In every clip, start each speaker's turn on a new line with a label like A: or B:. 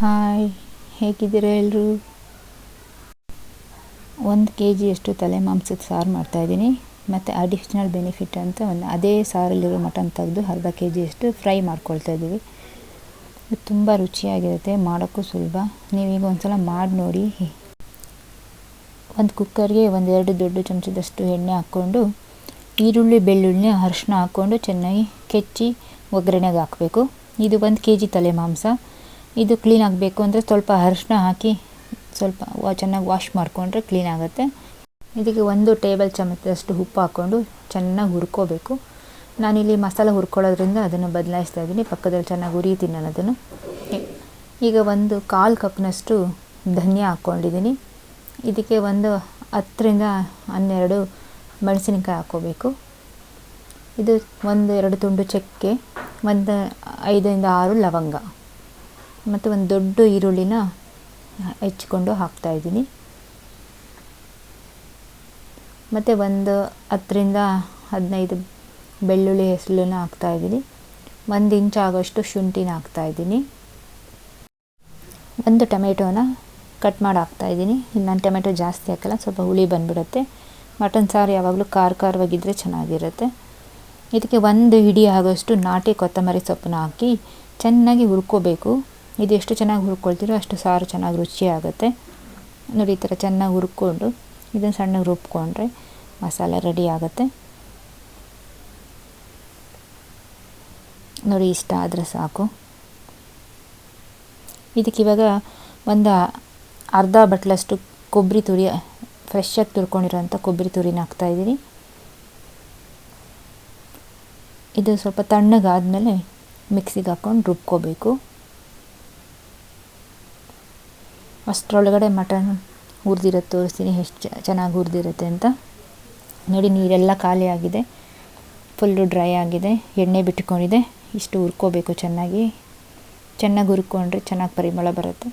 A: Hi, ಹೇಗಿದ್ದೀರಾ ಎಲ್ಲರೂ ಒಂದು ಕೆ ಜಿಯಷ್ಟು ತಲೆ ಮಾಂಸದ ಸಾರು ಮಾಡ್ತಾಯಿದ್ದೀನಿ ಮತ್ತು ಅಡಿಷ್ನಲ್ ಬೆನಿಫಿಟ್ ಅಂತ ಒಂದು ಅದೇ ಸಾರಲ್ಲಿರೋ ಮಟನ್ ತೆಗೆದು ಅರ್ಧ ಕೆ ಜಿಯಷ್ಟು ಫ್ರೈ ಮಾಡ್ಕೊಳ್ತಾ ಇದ್ದೀವಿ. ಇದು ತುಂಬ ರುಚಿಯಾಗಿರುತ್ತೆ, ಮಾಡೋಕ್ಕೂ ಸುಲಭ. ನೀವೀಗ ಒಂದು ಸಲ ಮಾಡಿ ನೋಡಿ. ಒಂದು ಕುಕ್ಕರ್ಗೆ ಒಂದೆರಡು ದೊಡ್ಡ ಚಮಚದಷ್ಟು ಎಣ್ಣೆ ಹಾಕ್ಕೊಂಡು, ಈರುಳ್ಳಿ ಬೆಳ್ಳುಳ್ಳಿ ಅರಶಿನ ಹಾಕ್ಕೊಂಡು ಚೆನ್ನಾಗಿ ಕೆಚ್ಚಿ ಒಗ್ಗರಣೆಗೆ ಹಾಕಬೇಕು. ಇದು ಒಂದು ಕೆ ಜಿ ತಲೆ ಮಾಂಸ. ಇದು ಕ್ಲೀನ್ ಆಗಬೇಕು ಅಂದರೆ ಸ್ವಲ್ಪ ಅರಿಶಿನ ಹಾಕಿ ಸ್ವಲ್ಪ ಚೆನ್ನಾಗಿ ವಾಶ್ ಮಾಡಿಕೊಂಡ್ರೆ ಕ್ಲೀನ್ ಆಗುತ್ತೆ. ಇದಕ್ಕೆ ಒಂದು ಟೇಬಲ್ ಚಮಚದಷ್ಟು ಉಪ್ಪು ಹಾಕ್ಕೊಂಡು ಚೆನ್ನಾಗಿ ಹುರ್ಕೋಬೇಕು. ನಾನಿಲ್ಲಿ ಮಸಾಲೆ ಹುರ್ಕೊಳ್ಳೋದ್ರಿಂದ ಅದನ್ನು ಬದಲಾಯಿಸ್ತಾ ಇದ್ದೀನಿ. ಪಕ್ಕದಲ್ಲಿ ಚೆನ್ನಾಗಿ ಹುರಿತೀನಿ ನಾನು ಅದನ್ನು. ಈಗ ಒಂದು ಕಾಲು ಕಪ್ನಷ್ಟು ಧನಿಯಾ ಹಾಕ್ಕೊಂಡಿದ್ದೀನಿ. ಇದಕ್ಕೆ ಒಂದು ಹತ್ತರಿಂದ ಹನ್ನೆರಡು ಮೆಣಸಿನಕಾಯಿ ಹಾಕ್ಕೋಬೇಕು. ಇದು ಒಂದು ಎರಡು ತುಂಡು ಚಕ್ಕೆ, ಒಂದು ಐದರಿಂದ ಆರು ಲವಂಗ. ಮತ್ತು ಒಂದು ದೊಡ್ಡ ಈರುಳ್ಳಿನ ಹೆಚ್ಚಿಕೊಂಡು ಹಾಕ್ತಾಯಿದ್ದೀನಿ ಮತ್ತು ಒಂದು ಹತ್ತರಿಂದ ಹದಿನೈದು ಬೆಳ್ಳುಳ್ಳಿ ಹೆಸಲನ್ನ ಹಾಕ್ತಾಯಿದ್ದೀನಿ ಒಂದು ಇಂಚ್ ಆಗೋಷ್ಟು ಶುಂಠಿನ ಹಾಕ್ತಾಯಿದ್ದೀನಿ ಒಂದು ಟೊಮೆಟೋನ ಕಟ್ ಮಾಡಿ ಹಾಕ್ತಾಯಿದ್ದೀನಿ ನಾನು ಟೊಮೆಟೊ ಜಾಸ್ತಿ ಹಾಕಲ್ಲ, ಸ್ವಲ್ಪ ಹುಳಿ ಬಂದುಬಿಡುತ್ತೆ. ಮಟನ್ ಸಾರು ಯಾವಾಗಲೂ ಖಾರ ಖಾರವಾಗಿದ್ದರೆ ಚೆನ್ನಾಗಿರುತ್ತೆ. ಇದಕ್ಕೆ ಒಂದು ಹಿಡಿ ಆಗೋಷ್ಟು ನಾಟಿ ಕೊತ್ತಂಬರಿ ಸೊಪ್ಪನ್ನ ಹಾಕಿ ಚೆನ್ನಾಗಿ ಹುರ್ಕೋಬೇಕು. ಇದು ಎಷ್ಟು ಚೆನ್ನಾಗಿ ಹುರ್ಕೊಳ್ತೀರೋ ಅಷ್ಟು ಸಾರು ಚೆನ್ನಾಗಿ ರುಚಿಯಾಗುತ್ತೆ. ನೋಡಿ, ಈ ಥರ ಚೆನ್ನಾಗಿ ಹುರ್ಕೊಂಡು ಇದನ್ನು ಸಣ್ಣಗೆ ರುಬ್ಕೊಂಡ್ರೆ ಮಸಾಲೆ ರೆಡಿ ಆಗುತ್ತೆ. ನೋಡಿ, ಇಷ್ಟ ಆದರೆ ಸಾಕು. ಇದಕ್ಕೆ ಇವಾಗ ಒಂದು ಅರ್ಧ ಬಟ್ಲಷ್ಟು ಕೊಬ್ಬರಿ ತುರಿ ಫ್ರೆಶ್ಶಾಗಿ ತುರ್ಕೊಂಡಿರೋಂಥ ಕೊಬ್ಬರಿ ತುರಿನ ಹಾಕ್ತಾಯಿದ್ದೀನಿ ಇದು ಸ್ವಲ್ಪ ತಣ್ಣಗಾದಮೇಲೆ ಮಿಕ್ಸಿಗೆ ಹಾಕ್ಕೊಂಡು ರುಬ್ಕೋಬೇಕು. ಅಷ್ಟರೊಳಗಡೆ ಮಟನ್ ಹುರಿದಿರೋದು ತೋರಿಸ್ತೀನಿ ಎಷ್ಟು ಚೆನ್ನಾಗಿ ಹುರಿದಿರುತ್ತೆ ಅಂತ. ನೋಡಿ, ನೀರೆಲ್ಲ ಖಾಲಿ ಆಗಿದೆ. ಫುಲ್ಲು ಡ್ರೈ ಆಗಿದೆ. ಎಣ್ಣೆ ಬಿಟ್ಕೊಂಡಿದೆ. ಇಷ್ಟು ಹುರ್ಕೋಬೇಕು ಚೆನ್ನಾಗಿ. ಚೆನ್ನಾಗಿ ಹುರ್ಕೊಂಡ್ರೆ ಚೆನ್ನಾಗಿ ಪರಿಮಳ ಬರುತ್ತೆ.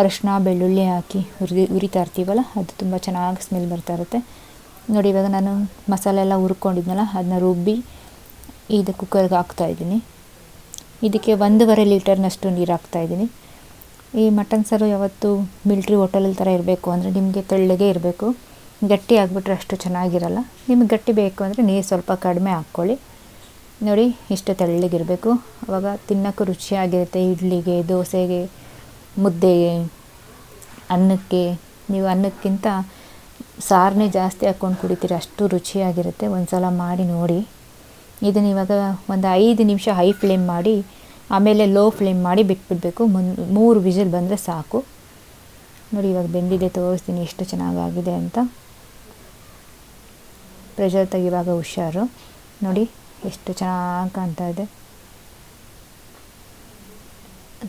A: ಅರಶಿನ ಬೆಳ್ಳುಳ್ಳಿ ಹಾಕಿ ಹುರಿದು, ಹುರಿತಾ ಇರ್ತೀವಲ್ಲ, ಅದು ತುಂಬ ಚೆನ್ನಾಗಿ ಸ್ಮೆಲ್ ಬರ್ತಾ ಇರುತ್ತೆ. ನೋಡಿ, ಇವಾಗ ನಾನು ಮಸಾಲೆ ಎಲ್ಲ ಹುರ್ಕೊಂಡಿದ್ನಲ್ಲ ಅದನ್ನ ರುಬ್ಬಿ ಇದು ಕುಕ್ಕರ್ಗೆ ಹಾಕ್ತಾಯಿದ್ದೀನಿ ಇದಕ್ಕೆ ಒಂದೂವರೆ ಲೀಟರ್ನಷ್ಟು ನೀರು ಹಾಕ್ತಾಯಿದ್ದೀನಿ ಈ ಮಟನ್ ಸಾರು ಯಾವತ್ತು ಮಿಲ್ಟ್ರಿ ಹೋಟೆಲಲ್ಲಿ ಥರ ಇರಬೇಕು ಅಂದರೆ ನಿಮಗೆ ತೆಳ್ಳಗೆ ಇರಬೇಕು. ಗಟ್ಟಿ ಆಗಿಬಿಟ್ರೆ ಅಷ್ಟು ಚೆನ್ನಾಗಿರಲ್ಲ. ನಿಮಗೆ ಗಟ್ಟಿ ಬೇಕು ಅಂದರೆ ನೀರು ಸ್ವಲ್ಪ ಕಡಿಮೆ ಹಾಕ್ಕೊಳ್ಳಿ. ನೋಡಿ, ಇಷ್ಟು ತೆಳ್ಳಗಿರಬೇಕು ಆವಾಗ ತಿನ್ನೋಕ್ಕೂ ರುಚಿಯಾಗಿರುತ್ತೆ. ಇಡ್ಲಿಗೆ, ದೋಸೆಗೆ, ಮುದ್ದೆಗೆ, ಅನ್ನಕ್ಕೆ. ನೀವು ಅನ್ನಕ್ಕಿಂತ ಸಾರನ್ನೇ ಜಾಸ್ತಿ ಹಾಕ್ಕೊಂಡು ಕುಡಿತೀರಿ, ಅಷ್ಟು ರುಚಿಯಾಗಿರುತ್ತೆ. ಒಂದು ಸಲ ಮಾಡಿ ನೋಡಿ. ಇದನ್ನು ಇವಾಗ ಒಂದು ಐದು ನಿಮಿಷ ಹೈ ಫ್ಲೇಮ್ ಮಾಡಿ ಆಮೇಲೆ ಲೋ ಫ್ಲೇಮ್ ಮಾಡಿ ಬಿಟ್ಬಿಡಬೇಕು. ಮುನ್, ಮೂರು ವಿಸಿಲ್ ಬಂದರೆ ಸಾಕು. ನೋಡಿ, ಇವಾಗ ಬೆಂದಿದೆ ತೋರಿಸ್ತೀನಿ ಎಷ್ಟು ಚೆನ್ನಾಗಾಗಿದೆ ಅಂತ. ಪ್ರೆಷರ್ ತೆಗಿವಾಗ ಹುಷಾರು. ನೋಡಿ, ಎಷ್ಟು ಚೆನ್ನಾಗಿ ಕಾಣ್ತಾ ಇದೆ.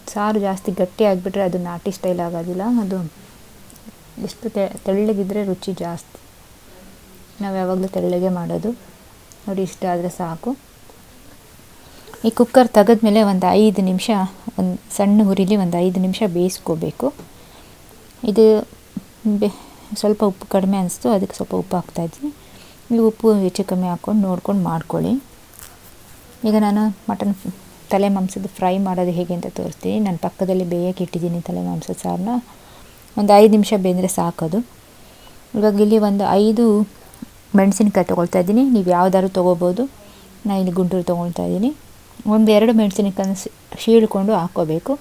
A: ಸಾರು ಜಾಸ್ತಿ ಗಟ್ಟಿ ಆಗಿಬಿಟ್ರೆ ಅದು ನಾಟಿ ಸ್ಟೈಲ್ ಆಗೋದಿಲ್ಲ. ಅದು ಎಷ್ಟು ತೆಳ್ಳಗಿದ್ರೆ ರುಚಿ ಜಾಸ್ತಿ. ನಾವು ಯಾವಾಗಲೂ ತೆಳ್ಳಗೆ ಮಾಡೋದು. ನೋಡಿ ಇಷ್ಟ ಆದರೆ ಸಾಕು. ಈ ಕುಕ್ಕರ್ ತೆಗೆದ್ಮೇಲೆ ಒಂದು ಐದು ನಿಮಿಷ, ಒಂದು ಸಣ್ಣ ಹುರಿಲಿ ಒಂದು ಐದು ನಿಮಿಷ ಬೇಯಿಸ್ಕೋಬೇಕು. ಇದು ಬೆ, ಸ್ವಲ್ಪ ಉಪ್ಪು ಕಡಿಮೆ ಅನಿಸ್ತು, ಅದಕ್ಕೆ ಸ್ವಲ್ಪ ಉಪ್ಪು ಹಾಕ್ತಾಯಿದ್ದೀನಿ ಇಲ್ಲಿ ಉಪ್ಪು ಹೆಚ್ಚು ಕಮ್ಮಿ ಹಾಕ್ಕೊಂಡು ನೋಡ್ಕೊಂಡು ಮಾಡ್ಕೊಳ್ಳಿ. ಈಗ ನಾನು ಮಟನ್ ತಲೆ ಮಾಂಸದ ಫ್ರೈ ಮಾಡೋದು ಹೇಗೆ ಅಂತ ತೋರಿಸ್ತೀನಿ. ನಾನು ಪಕ್ಕದಲ್ಲಿ ಬೇಯಕ್ಕೆ ಇಟ್ಟಿದ್ದೀನಿ ತಲೆ ಮಾಂಸದ ಸಾರನ್ನ ಒಂದು ಐದು ನಿಮಿಷ ಬೆಂದರೆ ಸಾಕೋದು. ಇವಾಗ ಇಲ್ಲಿ ಒಂದು ಐದು ಮೆಣಸಿನ್ಕಾಯಿ ತೊಗೊಳ್ತಾ ಇದ್ದೀನಿ. ನೀವು ಯಾವ್ದಾದ್ರು ತೊಗೋಬೋದು. ನಾನು ಇಲ್ಲಿ ಗುಂಟೂರು ತೊಗೊಳ್ತಾ ಇದ್ದೀನಿ. ಒಂದು ಎರಡು ಮೆಣಸಿನಕಾಯಿ ಶೀಳ್ಕೊಂಡು ಹಾಕ್ಕೋಬೇಕು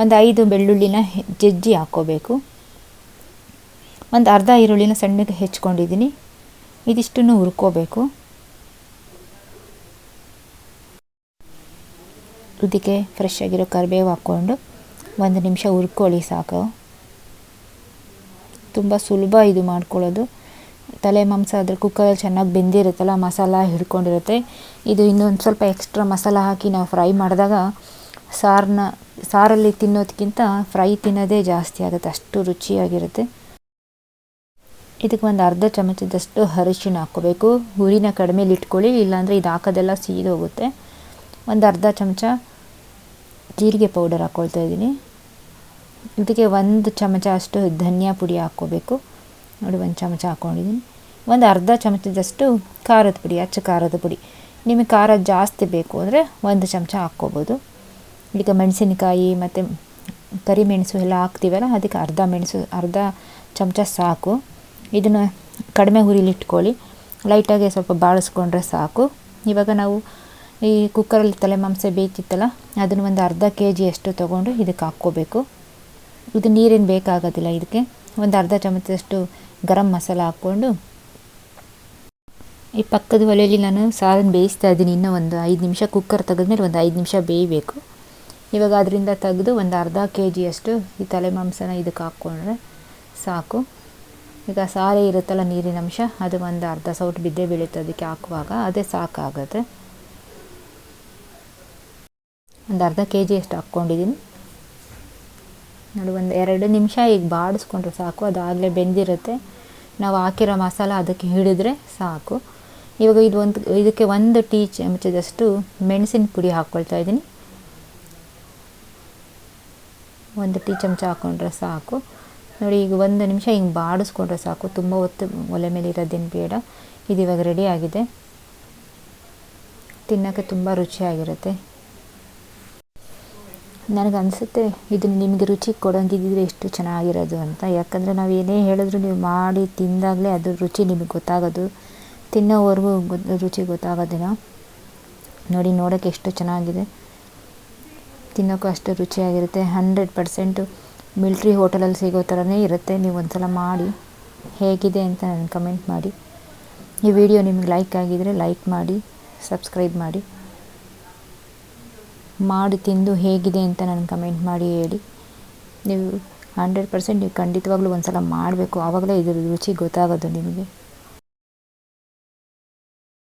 A: ಒಂದು ಐದು ಬೆಳ್ಳುಳ್ಳಿನ ಜಜ್ಜಿ ಹಾಕ್ಕೋಬೇಕು ಒಂದು ಅರ್ಧ ಈರುಳ್ಳಿನ ಸಣ್ಣಗೆ ಹೆಚ್ಕೊಂಡಿದ್ದೀನಿ. ಇದಿಷ್ಟನ್ನು ಹುರ್ಕೋಬೇಕು. ಇದಕ್ಕೆ ಫ್ರೆಶ್ ಆಗಿರೋ ಕರಿಬೇವು ಹಾಕ್ಕೊಂಡು ಒಂದು ನಿಮಿಷ ಹುರ್ಕೊಳ್ಳಿ ಸಾಕು. ತುಂಬ ಸುಲಭ ಇದು ಮಾಡ್ಕೊಳ್ಳೋದು. ತಲೆ ಮಾಂಸ ಅದ್ರ ಕುಕ್ಕರಲ್ಲಿ ಚೆನ್ನಾಗಿ ಬೆಂದಿರುತ್ತಲ್ಲ, ಮಸಾಲ ಹಿಡ್ಕೊಂಡಿರುತ್ತೆ. ಇದು ಇನ್ನೊಂದು ಸ್ವಲ್ಪ ಎಕ್ಸ್ಟ್ರಾ ಮಸಾಲ ಹಾಕಿ ನಾವು ಫ್ರೈ ಮಾಡಿದಾಗ ಸಾರನ್ನ ಸಾರಲ್ಲಿ ತಿನ್ನೋದಕ್ಕಿಂತ ಫ್ರೈ ತಿನ್ನೋದೇ ಜಾಸ್ತಿ ಆಗುತ್ತೆ, ಅಷ್ಟು ರುಚಿಯಾಗಿರುತ್ತೆ. ಇದಕ್ಕೆ ಒಂದು ಅರ್ಧ ಚಮಚದಷ್ಟು ಅರಿಶಿನ ಹಾಕ್ಕೋಬೇಕು. ಹುರಿನ ಕಡಿಮೆಲಿ ಇಟ್ಕೊಳ್ಳಿ, ಇಲ್ಲಾಂದರೆ ಇದು ಹಾಕೋದೆಲ್ಲ ಸೀದೋಗುತ್ತೆ ಒಂದು ಅರ್ಧ ಚಮಚ ಜೀರಿಗೆ ಪೌಡರ್ ಹಾಕ್ಕೊಳ್ತಾ ಇದ್ದೀನಿ. ಇದಕ್ಕೆ ಒಂದು ಚಮಚ ಅಷ್ಟು ಧನಿಯಾ ಪುಡಿ ಹಾಕ್ಕೋಬೇಕು. ನೋಡಿ ಒಂದು ಚಮಚ ಹಾಕ್ಕೊಂಡಿದ್ದೀನಿ ಒಂದು ಅರ್ಧ ಚಮಚದಷ್ಟು ಖಾರದ ಪುಡಿ, ಅಚ್ಚ ಖಾರದ ಪುಡಿ. ನಿಮಗೆ ಖಾರ ಜಾಸ್ತಿ ಬೇಕು ಅಂದರೆ ಒಂದು ಚಮಚ ಹಾಕ್ಕೋಬೋದು. ಈಗ ಮೆಣಸಿನಕಾಯಿ ಮತ್ತು ಕರಿಮೆಣಸು ಎಲ್ಲ ಹಾಕ್ತೀವಲ್ಲ, ಅದಕ್ಕೆ ಅರ್ಧ ಮೆಣಸು, ಅರ್ಧ ಚಮಚ ಸಾಕು. ಇದನ್ನು ಕಡಿಮೆ ಹುರಿಲಿ ಇಟ್ಕೊಳ್ಳಿ. ಲೈಟಾಗಿ ಸ್ವಲ್ಪ ಬಾಳಿಸ್ಕೊಂಡ್ರೆ ಸಾಕು. ಇವಾಗ ನಾವು ಈ ಕುಕ್ಕರಲ್ಲಿ ತಲೆ ಮಾಂಸ ಬೇಯ್ತಿತ್ತಲ್ಲ ಅದನ್ನು ಒಂದು ಅರ್ಧ ಕೆ ಜಿಯಷ್ಟು ತೊಗೊಂಡು ಇದಕ್ಕೆ ಹಾಕ್ಕೋಬೇಕು. ಇದು ನೀರೇನು ಬೇಕಾಗೋದಿಲ್ಲ ಇದಕ್ಕೆ. ಒಂದು ಅರ್ಧ ಚಮಚದಷ್ಟು ಗರಂ ಮಸಾಲ ಹಾಕ್ಕೊಂಡು ಈ ಪಕ್ಕದ ಒಲೆಯಲ್ಲಿ ನಾನು ಸಾರನ್ನು ಬೇಯಿಸ್ತಾ ಇದ್ದೀನಿ. ಇನ್ನೂ ಒಂದು ಐದು ನಿಮಿಷ ಕುಕ್ಕರ್ ತೆಗೆದ್ಮೇಲೆ ಒಂದು ಐದು ನಿಮಿಷ ಬೇಯಬೇಕು. ಇವಾಗ ಅದರಿಂದ ತೆಗೆದು ಒಂದು ಅರ್ಧ ಕೆ ಜಿಯಷ್ಟು ಈ ತಲೆ ಮಾಂಸನ ಇದಕ್ಕೆ ಹಾಕ್ಕೊಂಡ್ರೆ ಸಾಕು. ಈಗ ಸಾರೆ ಇರುತ್ತಲ್ಲ ನೀರಿನ ಅಂಶ, ಅದು ಒಂದು ಅರ್ಧ ಸೌಟ್ ಬಿದ್ದೇ ಬೀಳುತ್ತೆ ಅದಕ್ಕೆ ಹಾಕುವಾಗ, ಅದೇ ಸಾಕಾಗುತ್ತೆ. ಒಂದು ಅರ್ಧ ಕೆ ಜಿಯಷ್ಟು ಹಾಕ್ಕೊಂಡಿದ್ದೀನಿ. ನೋಡಿ, ಒಂದು ಎರಡು ನಿಮಿಷ ಈಗ ಬಾಡಿಸ್ಕೊಂಡ್ರೆ ಸಾಕು, ಅದು ಆಗಲೇ ಬೆಂದಿರುತ್ತೆ. ನಾವು ಹಾಕಿರೋ ಮಸಾಲ ಅದಕ್ಕೆ ಹಿಡಿದ್ರೆ ಸಾಕು. ಇವಾಗ ಇದು ಒಂದು, ಇದಕ್ಕೆ ಒಂದು ಟೀ ಚಮಚದಷ್ಟು ಮೆಣಸಿನ ಪುಡಿ ಹಾಕ್ಕೊಳ್ತಾ ಇದ್ದೀನಿ. ಒಂದು ಟೀ ಚಮಚ ಹಾಕ್ಕೊಂಡ್ರೆ ಸಾಕು. ನೋಡಿ, ಈಗ ಒಂದು ನಿಮಿಷ ಹಿಂಗೆ ಬಾಡಿಸ್ಕೊಂಡ್ರೆ ಸಾಕು. ತುಂಬ ಹೊತ್ತು ಒಲೆ ಮೇಲೆ ಇರೋದೇನು ಬೇಡ. ಇದು ಇವಾಗ ರೆಡಿ ಆಗಿದೆ. ತಿನ್ನೋಕ್ಕೆ ತುಂಬ ರುಚಿಯಾಗಿರುತ್ತೆ. ನನಗೆ ಅನಿಸುತ್ತೆ ಇದು ನಿಮಗೆ ರುಚಿ ಕೊಡೋಂಗಿದ್ದರೆ ಎಷ್ಟು ಚೆನ್ನಾಗಿರೋದು ಅಂತ. ಯಾಕಂದರೆ ನಾವು ಏನೇ ಹೇಳಿದ್ರು ನೀವು ಮಾಡಿ ತಿಂದಾಗಲೇ ಅದು ರುಚಿ ನಿಮಗೆ ಗೊತ್ತಾಗೋದು. ತಿನ್ನೋವರೆಗೂ ರುಚಿ ಗೊತ್ತಾಗೋದಿಲ್ಲ. ನೋಡಿ, ನೋಡೋಕ್ಕೆ ಎಷ್ಟು ಚೆನ್ನಾಗಿದೆ. ತಿನ್ನೋಕ್ಕೂ ಅಷ್ಟು ರುಚಿಯಾಗಿರುತ್ತೆ. ಹಂಡ್ರೆಡ್ ಪರ್ಸೆಂಟು ಮಿಲ್ಟ್ರಿ ಹೋಟೆಲಲ್ಲಿ ಸಿಗೋ ಥರನೇ ಇರುತ್ತೆ. ನೀವು ಒಂದು ಸಲ ಮಾಡಿ, ಹೇಗಿದೆ ಅಂತ ನಾನು ಕಮೆಂಟ್ ಮಾಡಿ. ಈ ವಿಡಿಯೋ ನಿಮಗೆ ಲೈಕ್ ಆಗಿದರೆ ಲೈಕ್ ಮಾಡಿ, ಸಬ್ಸ್ಕ್ರೈಬ್ ಮಾಡಿ. ಮಾಡಿ ತಿಂದು ಹೇಗಿದೆ ಅಂತ ನನಗೆ ಕಮೆಂಟ್ ಮಾಡಿ ಹೇಳಿ. ನೀವು ಹಂಡ್ರೆಡ್ ಪರ್ಸೆಂಟ್ ನೀವು ಖಂಡಿತವಾಗ್ಲೂ ಒಂದು ಸಲ ಮಾಡಬೇಕು. ಆವಾಗಲೇ ಇದ್ರ ರುಚಿ ಗೊತ್ತಾಗೋದು ನಿಮಗೆ.